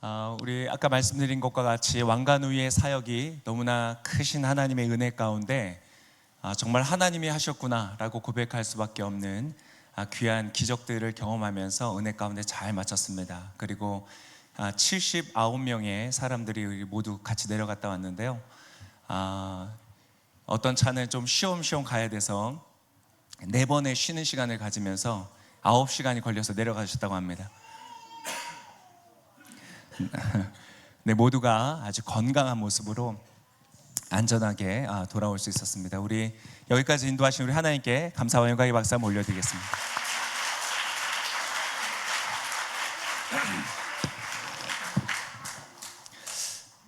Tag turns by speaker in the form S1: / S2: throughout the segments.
S1: 아, 우리 아까 말씀드린 것과 같이 왕관우의 사역이 너무나 크신 하나님의 은혜 가운데 아, 정말 하나님이 하셨구나라고 고백할 수밖에 없는 아, 귀한 기적들을 경험하면서 은혜 가운데 잘 마쳤습니다. 그리고 아, 79명의 사람들이 모두 같이 내려갔다 왔는데요. 아, 어떤 차는 좀 쉬엄쉬엄 가야 돼서 네 번의 쉬는 시간을 가지면서 아홉 시간이 걸려서 내려가셨다고 합니다. 네, 모두가 아주 건강한 모습으로 안전하게 아, 돌아올 수 있었습니다. 우리 여기까지 인도하신 우리 하나님께 감사와 영광의 박수 한번 올려드리겠습니다.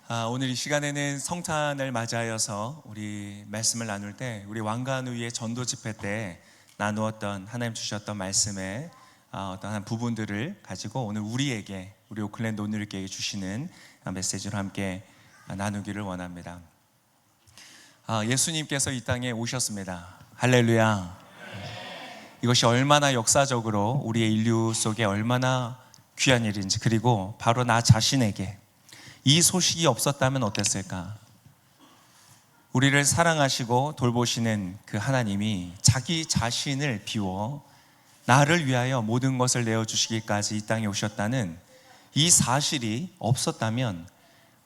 S1: 아, 오늘 이 시간에는 성탄을 맞이하여서 우리 말씀을 나눌 때 우리 왕관우의 전도 집회 때 나누었던 하나님 주셨던 말씀의 아, 어떤 한 부분들을 가지고 오늘 우리에게 우리 오클랜드 오늘께 주시는 메시지로 함께 나누기를 원합니다. 아, 예수님께서 이 땅에 오셨습니다. 할렐루야. 이것이 얼마나 역사적으로 우리의 인류 속에 얼마나 귀한 일인지 그리고 바로 나 자신에게 이 소식이 없었다면 어땠을까? 우리를 사랑하시고 돌보시는 그 하나님이 자기 자신을 비워 나를 위하여 모든 것을 내어 주시기까지 이 땅에 오셨다는 이 사실이 없었다면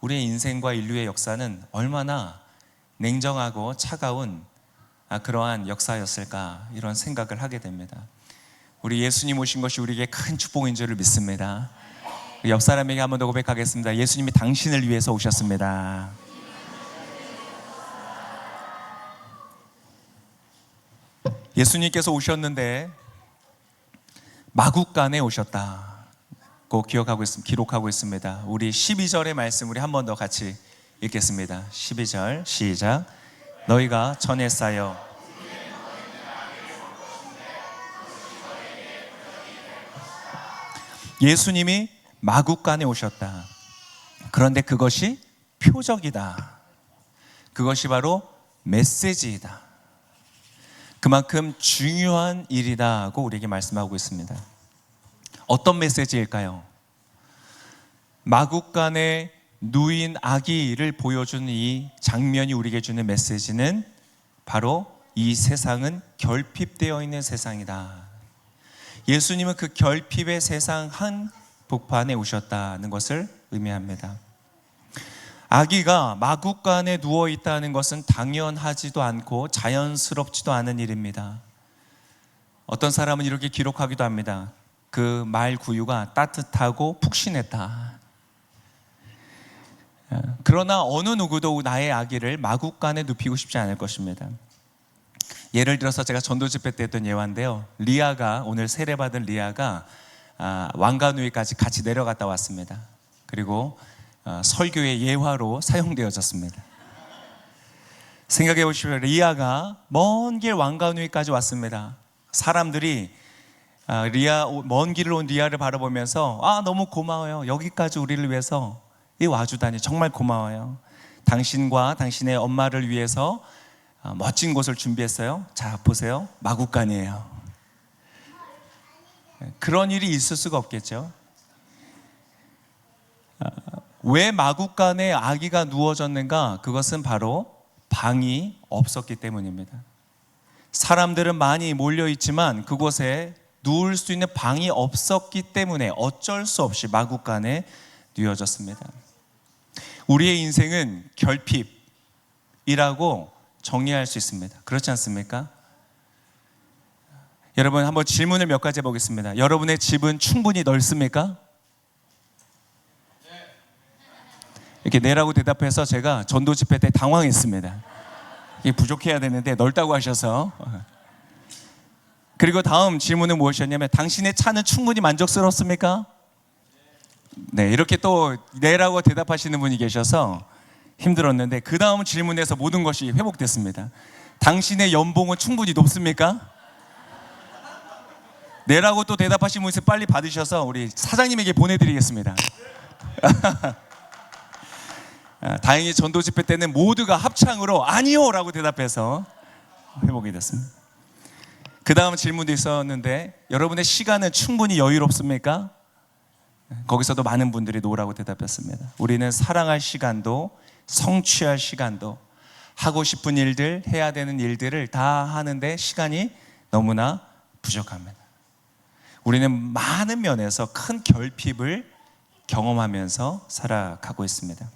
S1: 우리의 인생과 인류의 역사는 얼마나 냉정하고 차가운 아, 그러한 역사였을까 이런 생각을 하게 됩니다. 우리 예수님 오신 것이 우리에게 큰 축복인 줄을 믿습니다. 옆 사람에게 한 번 더 고백하겠습니다. 예수님이 당신을 위해서 오셨습니다. 예수님께서 오셨는데 마국간에 오셨다. 꼭 기억하고 있습니다. 기록하고 있습니다. 우리 12절의 말씀 우리 한 번 더 같이 읽겠습니다. 12절 시작. 너희가 전에 쌓여 예수님이 마국간에 오셨다. 그런데 그것이 표적이다. 그것이 바로 메시지이다. 그만큼 중요한 일이다고 우리에게 말씀하고 있습니다. 어떤 메시지일까요? 마국간에 누인 아기를 보여주는 이 장면이 우리에게 주는 메시지는 바로 이 세상은 결핍되어 있는 세상이다. 예수님은 그 결핍의 세상 한 복판에 오셨다는 것을 의미합니다. 아기가 마국간에 누워 있다는 것은 당연하지도 않고 자연스럽지도 않은 일입니다. 어떤 사람은 이렇게 기록하기도 합니다. 그 말 구유가 따뜻하고 푹신했다. 그러나 어느 누구도 나의 아기를 마국간에 눕히고 싶지 않을 것입니다. 예를 들어서 제가 전도 집회 때 했던 예화인데요. 리아가 오늘 세례 받은 리아가 아, 왕관위까지 같이 내려갔다 왔습니다. 그리고 어, 설교의 예화로 사용되어졌습니다. 생각해 보시면 리아가 먼 길 왕관위까지 왔습니다. 사람들이 아, 리아 먼 길을 온 리아를 바라보면서 아 너무 고마워요. 여기까지 우리를 위해서 이 와주다니 정말 고마워요. 당신과 당신의 엄마를 위해서 아, 멋진 곳을 준비했어요. 자 보세요. 마국간이에요. 그런 일이 있을 수가 없겠죠. 아, 왜 마국간에 아기가 누워졌는가? 그것은 바로 방이 없었기 때문입니다. 사람들은 많이 몰려 있지만 그곳에 누울 수 있는 방이 없었기 때문에 어쩔 수 없이 마국간에 누워졌습니다. 우리의 인생은 결핍이라고 정리할 수 있습니다. 그렇지 않습니까? 여러분 한번 질문을 몇 가지 해보겠습니다. 여러분의 집은 충분히 넓습니까? 이렇게 네라고 대답해서 제가 전도 집회 때 당황했습니다. 부족해야 되는데 넓다고 하셔서. 그리고 다음 질문은 무엇이었냐면 당신의 차는 충분히 만족스럽습니까? 네, 이렇게 또 네라고 대답하시는 분이 계셔서 힘들었는데 그 다음 질문에서 모든 것이 회복됐습니다. 당신의 연봉은 충분히 높습니까? 네라고 또 대답하신 분이 빨리 받으셔서 우리 사장님에게 보내드리겠습니다. 아, 다행히 전도 집회 때는 모두가 합창으로 아니요라고 대답해서 회복이 됐습니다. 그 다음 질문도 있었는데 여러분의 시간은 충분히 여유롭습니까? 거기서도 많은 분들이 노라고 대답했습니다. 우리는 사랑할 시간도 성취할 시간도 하고 싶은 일들, 해야 되는 일들을 다 하는데 시간이 너무나 부족합니다. 우리는 많은 면에서 큰 결핍을 경험하면서 살아가고 있습니다.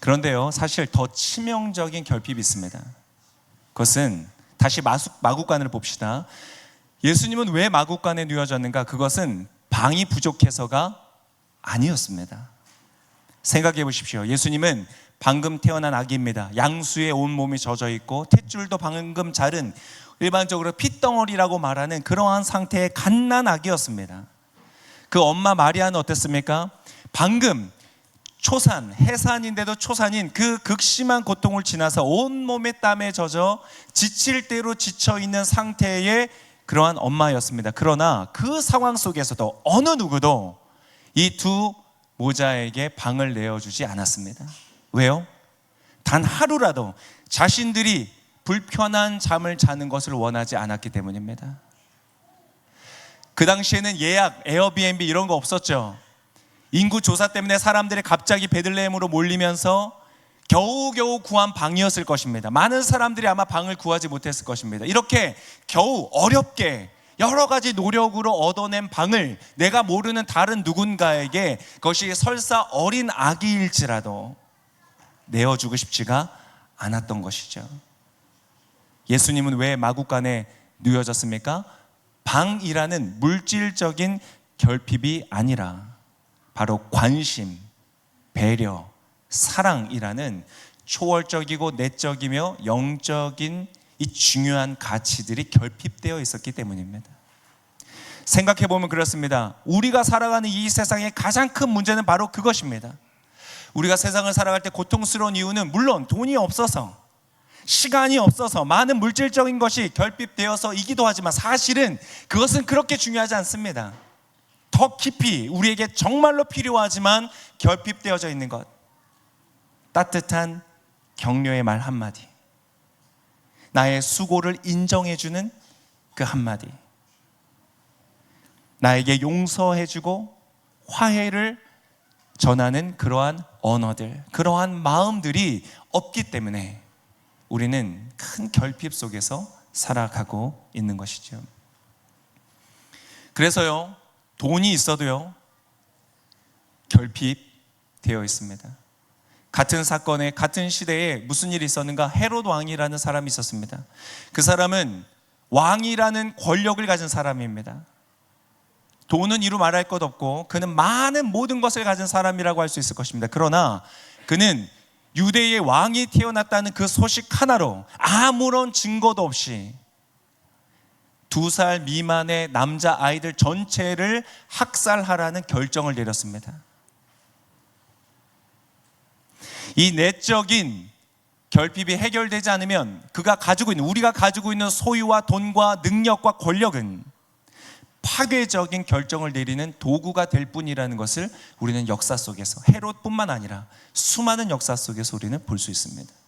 S1: 그런데요, 사실 더 치명적인 결핍이 있습니다. 그것은 다시 마수, 마국간을 봅시다. 예수님은 왜 마국간에 누워졌는가? 그것은 방이 부족해서가 아니었습니다. 생각해 보십시오. 예수님은 방금 태어난 아기입니다. 양수에 온 몸이 젖어 있고 탯줄도 방금 자른 일반적으로 핏덩어리라고 말하는 그러한 상태의 갓난 아기였습니다. 그 엄마 마리아는 어땠습니까? 방금 초산, 해산인데도 초산인 그 극심한 고통을 지나서 온 몸에 땀에 젖어 지칠 대로 지쳐 있는 상태의 그러한 엄마였습니다. 그러나 그 상황 속에서도 어느 누구도 이 두 모자에게 방을 내어주지 않았습니다. 왜요? 단 하루라도 자신들이 불편한 잠을 자는 것을 원하지 않았기 때문입니다. 그 당시에는 예약, 에어비앤비 이런 거 없었죠. 인구 조사 때문에 사람들이 갑자기 베들레헴으로 몰리면서 겨우겨우 구한 방이었을 것입니다. 많은 사람들이 아마 방을 구하지 못했을 것입니다. 이렇게 겨우 어렵게 여러 가지 노력으로 얻어낸 방을 내가 모르는 다른 누군가에게 그것이 설사 어린 아기일지라도 내어주고 싶지가 않았던 것이죠. 예수님은 왜 마국간에 누워졌습니까? 방이라는 물질적인 결핍이 아니라 바로 관심, 배려, 사랑이라는 초월적이고 내적이며 영적인 이 중요한 가치들이 결핍되어 있었기 때문입니다. 생각해 보면 그렇습니다. 우리가 살아가는 이 세상의 가장 큰 문제는 바로 그것입니다. 우리가 세상을 살아갈 때 고통스러운 이유는 물론 돈이 없어서 시간이 없어서 많은 물질적인 것이 결핍되어서 이기도 하지만 사실은 그것은 그렇게 중요하지 않습니다. 더 깊이 우리에게 정말로 필요하지만 결핍되어져 있는 것. 따뜻한 격려의 말 한마디. 나의 수고를 인정해주는 그 한마디. 나에게 용서해주고 화해를 전하는 그러한 언어들, 그러한 마음들이 없기 때문에 우리는 큰 결핍 속에서 살아가고 있는 것이죠. 그래서요, 돈이 있어도요, 결핍되어 있습니다. 같은 사건에 같은 시대에 무슨 일이 있었는가? 헤롯 왕이라는 사람이 있었습니다. 그 사람은 왕이라는 권력을 가진 사람입니다. 돈은 이루 말할 것 없고 그는 많은 모든 것을 가진 사람이라고 할 수 있을 것입니다. 그러나 그는 유대의 왕이 태어났다는 그 소식 하나로 아무런 증거도 없이 두 살 미만의 남자 아이들 전체를 학살하라는 결정을 내렸습니다. 이 내적인 결핍이 해결되지 않으면 그가 가지고 있는 우리가 가지고 있는 소유와 돈과 능력과 권력은 파괴적인 결정을 내리는 도구가 될 뿐이라는 것을 우리는 역사 속에서 헤롯뿐만 아니라 수많은 역사 속에서 우리는 볼 수 있습니다.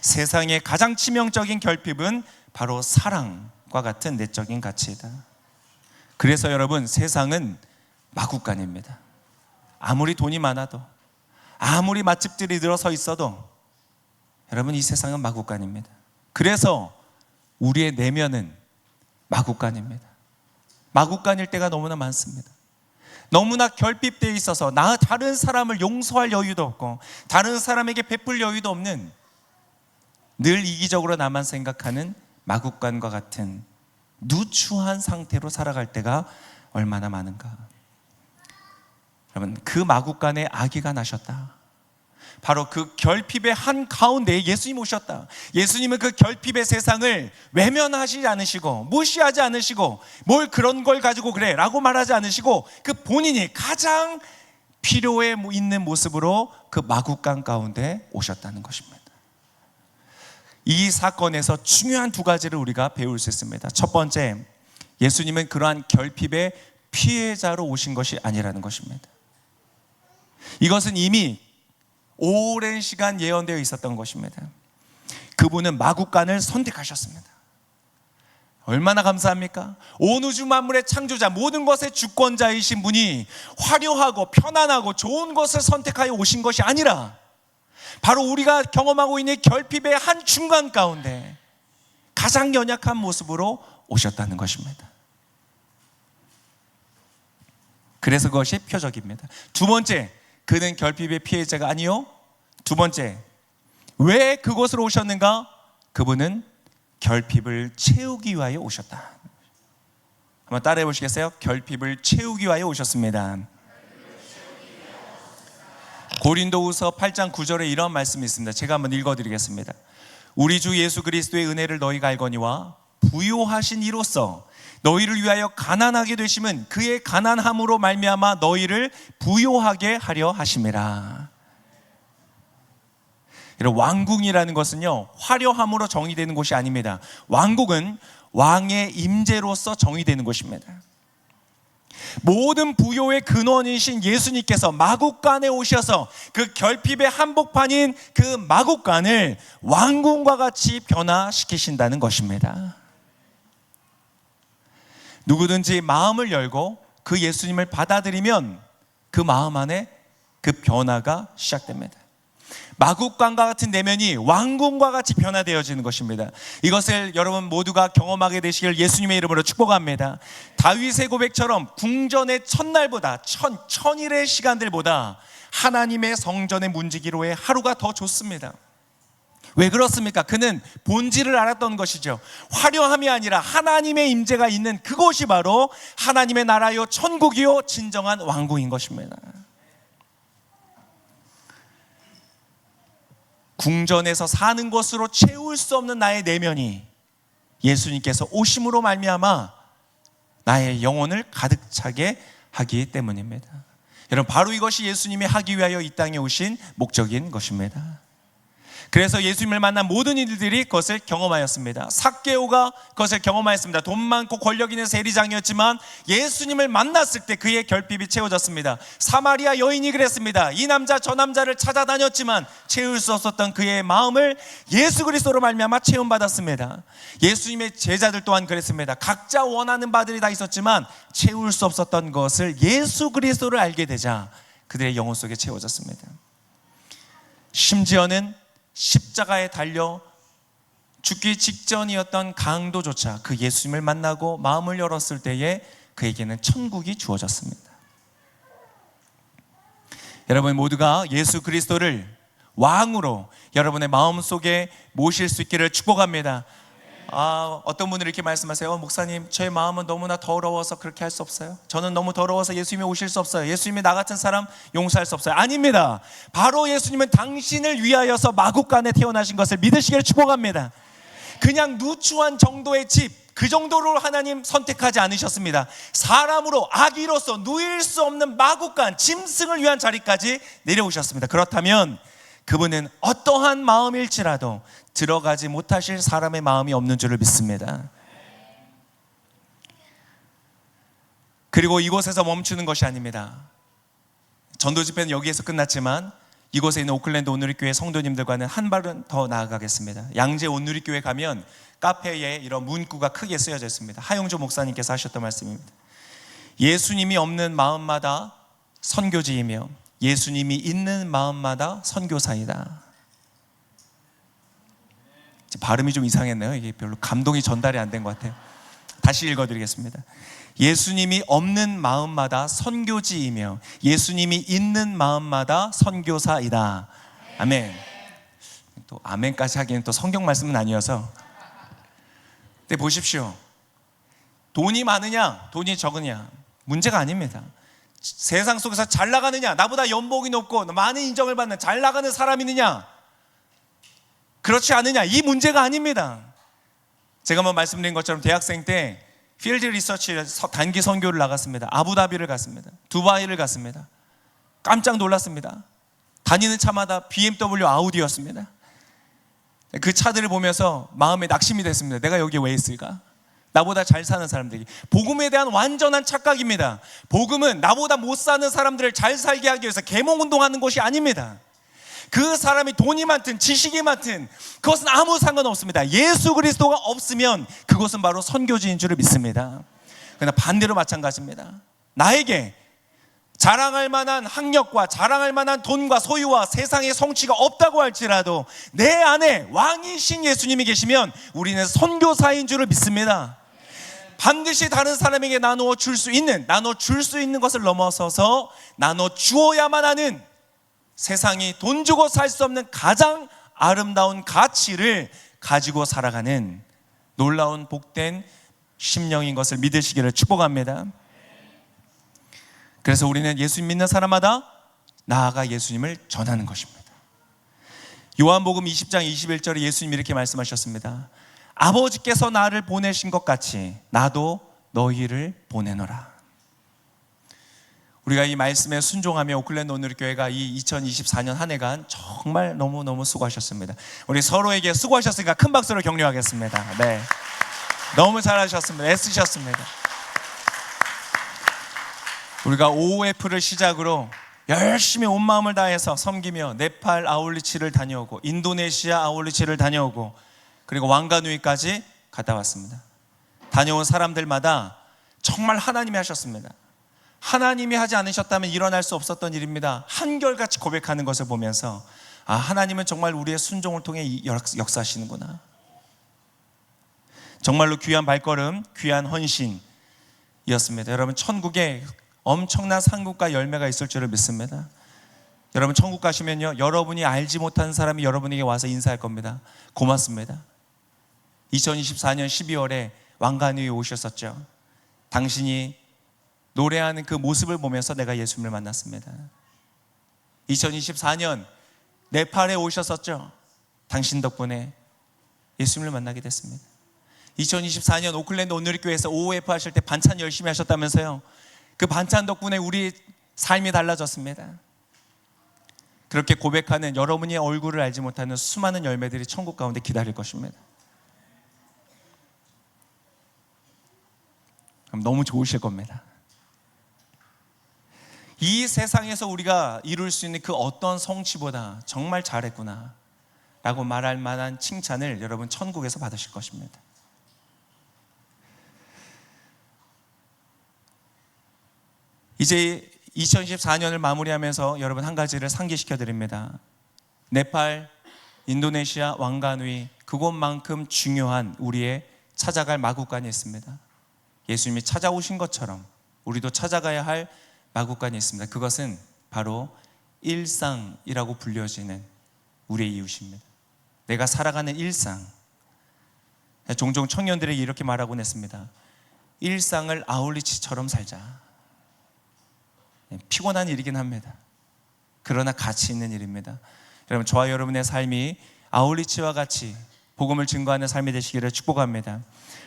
S1: 세상의 가장 치명적인 결핍은 바로 사랑과 같은 내적인 가치이다. 그래서 여러분 세상은 마국간입니다. 아무리 돈이 많아도 아무리 맛집들이 늘어서 있어도 여러분 이 세상은 마국간입니다. 그래서 우리의 내면은 마국간입니다. 마국간일 때가 너무나 많습니다. 너무나 결핍되어 있어서 나 다른 사람을 용서할 여유도 없고 다른 사람에게 베풀 여유도 없는 늘 이기적으로 나만 생각하는 마국간과 같은 누추한 상태로 살아갈 때가 얼마나 많은가. 여러분 그 마국간에 아기가 나셨다. 바로 그 결핍의 한 가운데 예수님 오셨다. 예수님은 그 결핍의 세상을 외면하지 않으시고 무시하지 않으시고 뭘 그런 걸 가지고 그래 라고 말하지 않으시고 그 본인이 가장 필요해 있는 모습으로 그 마국간 가운데 오셨다는 것입니다. 이 사건에서 중요한 두 가지를 우리가 배울 수 있습니다. 첫 번째, 예수님은 그러한 결핍의 피해자로 오신 것이 아니라는 것입니다. 이것은 이미 오랜 시간 예언되어 있었던 것입니다. 그분은 마국간을 선택하셨습니다. 얼마나 감사합니까? 온 우주 만물의 창조자, 모든 것의 주권자이신 분이 화려하고 편안하고 좋은 것을 선택하여 오신 것이 아니라 바로 우리가 경험하고 있는 결핍의 한 중간 가운데 가장 연약한 모습으로 오셨다는 것입니다. 그래서 그것이 표적입니다. 두 번째, 그는 결핍의 피해자가 아니요. 두 번째, 왜 그곳으로 오셨는가? 그분은 결핍을 채우기 위하여 오셨다. 한번 따라해 보시겠어요? 결핍을 채우기 위하여 오셨습니다. 고린도후서 8장 9절에 이런 말씀이 있습니다. 제가 한번 읽어 드리겠습니다. 우리 주 예수 그리스도의 은혜를 너희가 알거니와 부요하신 이로써 너희를 위하여 가난하게 되심은 그의 가난함으로 말미암아 너희를 부요하게 하려 하심이라. 왕궁이라는 것은요 화려함으로 정의되는 곳이 아닙니다. 왕국은 왕의 임재로서 정의되는 곳입니다. 모든 부요의 근원이신 예수님께서 마국간에 오셔서 그 결핍의 한복판인 그 마국간을 왕궁과 같이 변화시키신다는 것입니다. 누구든지 마음을 열고 그 예수님을 받아들이면 그 마음 안에 그 변화가 시작됩니다. 마국간과 같은 내면이 왕궁과 같이 변화되어지는 것입니다. 이것을 여러분 모두가 경험하게 되시길 예수님의 이름으로 축복합니다. 다윗의 고백처럼 궁전의 첫날보다 천 천일의 시간들보다 하나님의 성전의 문지기로의 하루가 더 좋습니다. 왜 그렇습니까? 그는 본질을 알았던 것이죠. 화려함이 아니라 하나님의 임재가 있는 그곳이 바로 하나님의 나라요 천국이요 진정한 왕궁인 것입니다. 궁전에서 사는 것으로 채울 수 없는 나의 내면이 예수님께서 오심으로 말미암아 나의 영혼을 가득 차게 하기 때문입니다. 여러분 바로 이것이 예수님이 하기 위하여 이 땅에 오신 목적인 것입니다. 그래서 예수님을 만난 모든 이들이 그것을 경험하였습니다. 삭개오가 그것을 경험하였습니다. 돈 많고 권력 있는 세리장이었지만 예수님을 만났을 때 그의 결핍이 채워졌습니다. 사마리아 여인이 그랬습니다. 이 남자 저 남자를 찾아다녔지만 채울 수 없었던 그의 마음을 예수 그리스도로 말미암아 체험받았습니다. 예수님의 제자들 또한 그랬습니다. 각자 원하는 바들이 다 있었지만 채울 수 없었던 것을 예수 그리스도를 알게 되자 그들의 영혼 속에 채워졌습니다. 심지어는 십자가에 달려 죽기 직전이었던 강도조차 그 예수님을 만나고 마음을 열었을 때에 그에게는 천국이 주어졌습니다. 여러분 모두가 예수 그리스도를 왕으로 여러분의 마음 속에 모실 수 있기를 축복합니다. 아, 어떤 분들이 이렇게 말씀하세요. 어, 목사님, 제 마음은 너무나 더러워서 그렇게 할 수 없어요. 저는 너무 더러워서 예수님이 오실 수 없어요. 예수님이 나 같은 사람 용서할 수 없어요. 아닙니다. 바로 예수님은 당신을 위하여서 마국간에 태어나신 것을 믿으시기를 축복합니다. 그냥 누추한 정도의 집, 그 정도로 하나님 선택하지 않으셨습니다. 사람으로 아기로서 누일 수 없는 마국간, 짐승을 위한 자리까지 내려오셨습니다. 그렇다면 그분은 어떠한 마음일지라도 들어가지 못하실 사람의 마음이 없는 줄을 믿습니다. 그리고 이곳에서 멈추는 것이 아닙니다. 전도 집회는 여기에서 끝났지만 이곳에 있는 오클랜드 온누리교회 성도님들과는 한 발은 더 나아가겠습니다. 양재 온누리교회 가면 카페에 이런 문구가 크게 쓰여져 있습니다. 하용조 목사님께서 하셨던 말씀입니다. 예수님이 없는 마음마다 선교지이며 예수님이 있는 마음마다 선교사이다. 발음이 좀 이상했네요. 이게 별로 감동이 전달이 안 된 것 같아요. 다시 읽어드리겠습니다. 예수님이 없는 마음마다 선교지이며 예수님이 있는 마음마다 선교사이다. 아멘. 또 아멘까지 하기는 또 성경 말씀은 아니어서. 근데 보십시오. 돈이 많으냐, 돈이 적으냐 문제가 아닙니다. 세상 속에서 잘 나가느냐, 나보다 연봉이 높고 많은 인정을 받는 잘 나가는 사람이느냐, 그렇지 않느냐 이 문제가 아닙니다. 제가 뭐 말씀드린 것처럼 대학생 때 필드 리서치 단기 선교를 나갔습니다. 아부다비를 갔습니다. 두바이를 갔습니다. 깜짝 놀랐습니다. 다니는 차마다 BMW 아우디였습니다. 그 차들을 보면서 마음에 낙심이 됐습니다. 내가 여기 왜 있을까? 나보다 잘 사는 사람들이 복음에 대한 완전한 착각입니다. 복음은 나보다 못 사는 사람들을 잘 살게 하기 위해서 계몽 운동하는 것이 아닙니다. 그 사람이 돈이 많든 지식이 많든 그것은 아무 상관없습니다. 예수 그리스도가 없으면 그것은 바로 선교지인 줄을 믿습니다. 그러나 반대로 마찬가지입니다. 나에게 자랑할 만한 학력과 자랑할 만한 돈과 소유와 세상의 성취가 없다고 할지라도 내 안에 왕이신 예수님이 계시면 우리는 선교사인 줄을 믿습니다. 반드시 다른 사람에게 나누어 줄 수 있는, 나눠 줄 수 있는 것을 넘어서서 나눠 주어야만 하는 세상이 돈 주고 살 수 없는 가장 아름다운 가치를 가지고 살아가는 놀라운 복된 심령인 것을 믿으시기를 축복합니다. 그래서 우리는 예수님 믿는 사람마다 나아가 예수님을 전하는 것입니다. 요한복음 20장 21절에 예수님이 이렇게 말씀하셨습니다. 아버지께서 나를 보내신 것 같이 나도 너희를 보내노라. 우리가 이 말씀에 순종하며 오클랜드 오늘 교회가 이 2024년 한 해간 정말 너무너무 수고하셨습니다. 우리 서로에게 수고하셨으니까 큰 박수로 격려하겠습니다. 네. 너무 잘하셨습니다. 애쓰셨습니다. 우리가 OF를 시작으로 열심히 온 마음을 다해서 섬기며 네팔 아울리치를 다녀오고 인도네시아 아울리치를 다녀오고 그리고 왕가누이까지 갔다 왔습니다. 다녀온 사람들마다 정말 하나님이 하셨습니다. 하나님이 하지 않으셨다면 일어날 수 없었던 일입니다. 한결같이 고백하는 것을 보면서 아 하나님은 정말 우리의 순종을 통해 역사하시는구나. 정말로 귀한 발걸음, 귀한 헌신이었습니다. 여러분 천국에 엄청난 상급과 열매가 있을 줄을 믿습니다. 여러분 천국 가시면요 여러분이 알지 못하는 사람이 여러분에게 와서 인사할 겁니다. 고맙습니다. 2024년 12월에 왕관위에 오셨었죠. 당신이 노래하는 그 모습을 보면서 내가 예수님을 만났습니다. 2024년 네팔에 오셨었죠. 당신 덕분에 예수님을 만나게 됐습니다. 2024년 오클랜드 오늘교회에서 OF 하실 때 반찬 열심히 하셨다면서요. 그 반찬 덕분에 우리 삶이 달라졌습니다. 그렇게 고백하는 여러분의 얼굴을 알지 못하는 수많은 열매들이 천국 가운데 기다릴 것입니다. 그럼 너무 좋으실 겁니다. 이 세상에서 우리가 이룰 수 있는 그 어떤 성취보다 정말 잘했구나 라고 말할 만한 칭찬을 여러분 천국에서 받으실 것입니다. 이제 2024년을 마무리하면서 여러분 한 가지를 상기시켜 드립니다. 네팔, 인도네시아 왕관위 그곳만큼 중요한 우리의 찾아갈 마국간이 있습니다. 예수님이 찾아오신 것처럼 우리도 찾아가야 할 마국간이 있습니다. 그것은 바로 일상이라고 불려지는 우리의 이웃입니다. 내가 살아가는 일상. 종종 청년들에게 이렇게 말하곤 했습니다. 일상을 아울리치처럼 살자. 네, 피곤한 일이긴 합니다. 그러나 가치 있는 일입니다. 여러분, 저와 여러분의 삶이 아울리치와 같이 복음을 증거하는 삶이 되시기를 축복합니다.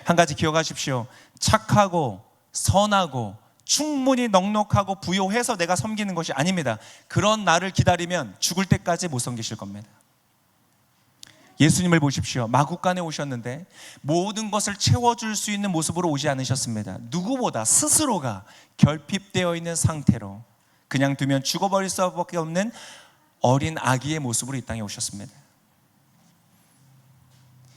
S1: 한 가지 기억하십시오. 착하고 선하고 충분히 넉넉하고 부요해서 내가 섬기는 것이 아닙니다. 그런 나를 기다리면 죽을 때까지 못 섬기실 겁니다. 예수님을 보십시오. 마국간에 오셨는데 모든 것을 채워줄 수 있는 모습으로 오지 않으셨습니다. 누구보다 스스로가 결핍되어 있는 상태로 그냥 두면 죽어버릴 수밖에 없는 어린 아기의 모습으로 이 땅에 오셨습니다.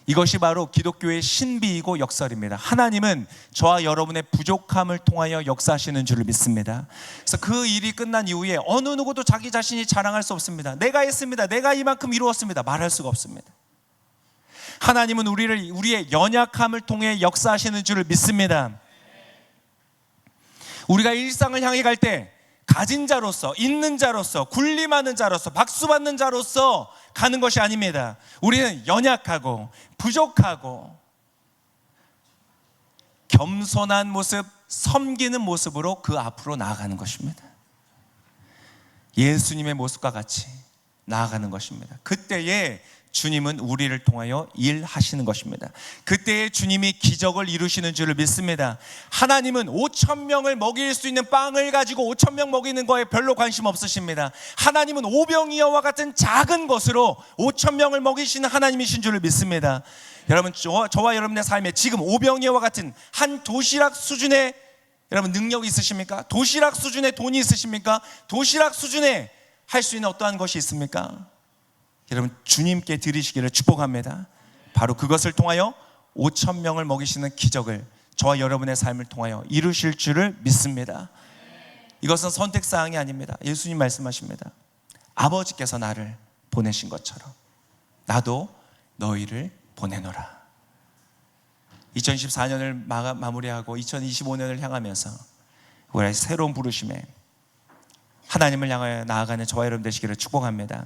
S1: 이것이 바로 기독교의 신비이고 역설입니다. 하나님은 저와 여러분의 부족함을 통하여 역사하시는 줄을 믿습니다. 그래서 그 일이 끝난 이후에 어느 누구도 자기 자신이 자랑할 수 없습니다. 내가 했습니다. 내가 이만큼 이루었습니다. 말할 수가 없습니다. 하나님은 우리를 우리의 연약함을 통해 역사하시는 줄을 믿습니다. 우리가 일상을 향해 갈 때 가진 자로서 있는 자로서 군림하는 자로서 박수 받는 자로서 가는 것이 아닙니다. 우리는 연약하고 부족하고 겸손한 모습, 섬기는 모습으로 그 앞으로 나아가는 것입니다. 예수님의 모습과 같이 나아가는 것입니다. 그때에 주님은 우리를 통하여 일하시는 것입니다. 그때에 주님이 기적을 이루시는 줄을 믿습니다. 하나님은 5천 명을 먹일 수 있는 빵을 가지고 5천 명 먹이는 거에 별로 관심 없으십니다. 하나님은 오병이어와 같은 작은 것으로 5천 명을 먹이시는 하나님이신 줄을 믿습니다. 여러분 저와, 저와 여러분의 삶에 지금 오병이어와 같은 한 도시락 수준의 여러분 능력 있으십니까? 도시락 수준의 돈이 있으십니까? 도시락 수준의 할 수 있는 어떠한 것이 있습니까? 여러분 주님께 드리시기를 축복합니다. 바로 그것을 통하여 5천 명을 먹이시는 기적을 저와 여러분의 삶을 통하여 이루실 줄을 믿습니다. 이것은 선택 사항이 아닙니다. 예수님 말씀하십니다. 아버지께서 나를 보내신 것처럼 나도 너희를 보내노라. 2014년을 마무리하고 2025년을 향하면서 우리 새로운 부르심에 하나님을 향하여 나아가는 저와 여러분 되시기를 축복합니다.